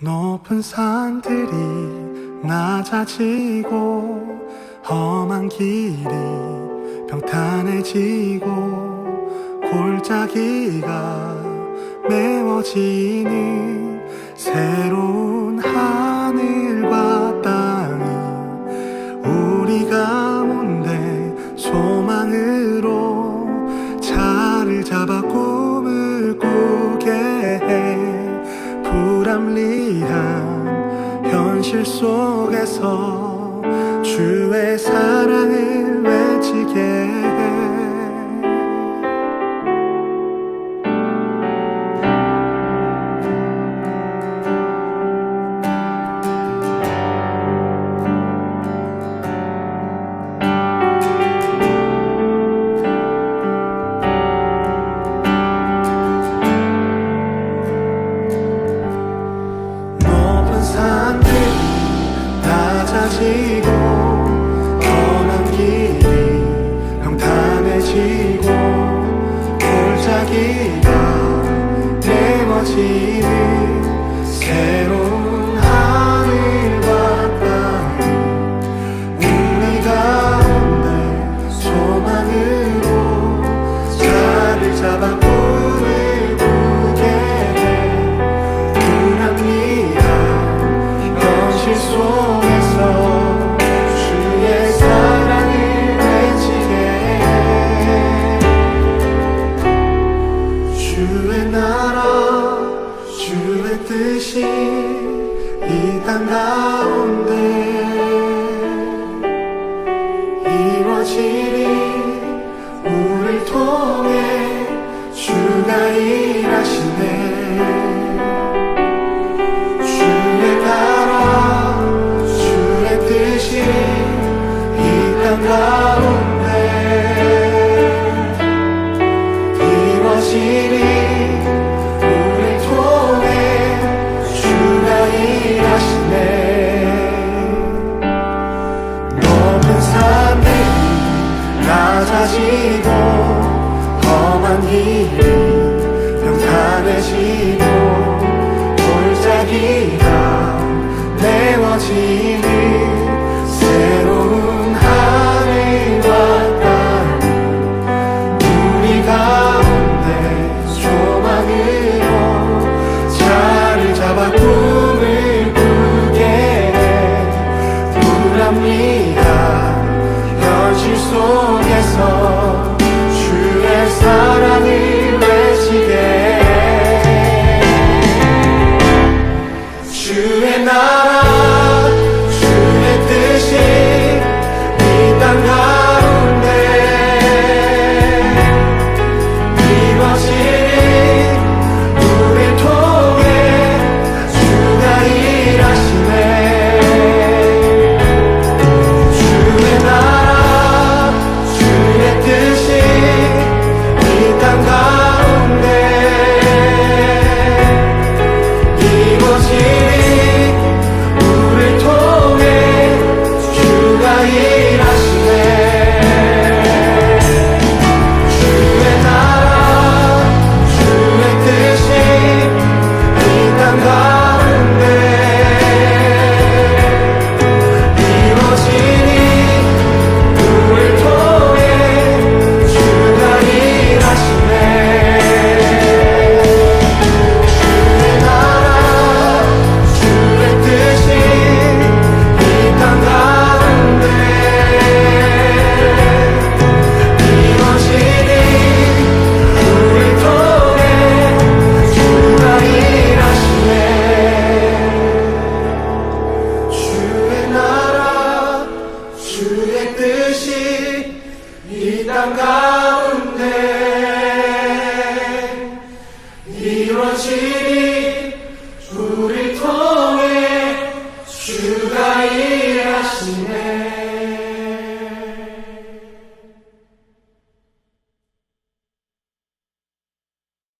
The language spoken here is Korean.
높은 산들이 낮아지고 험한 길이 평탄해지고 골짜기가 메워지는 새로운 하루 현실 속에서 주의 사랑 찾으고 떠난 길이 평탄해지 이 땅 가운데 이루어지리 우릴 통해 주가 일하시네. 낮아지고 험한 길이 Yeah.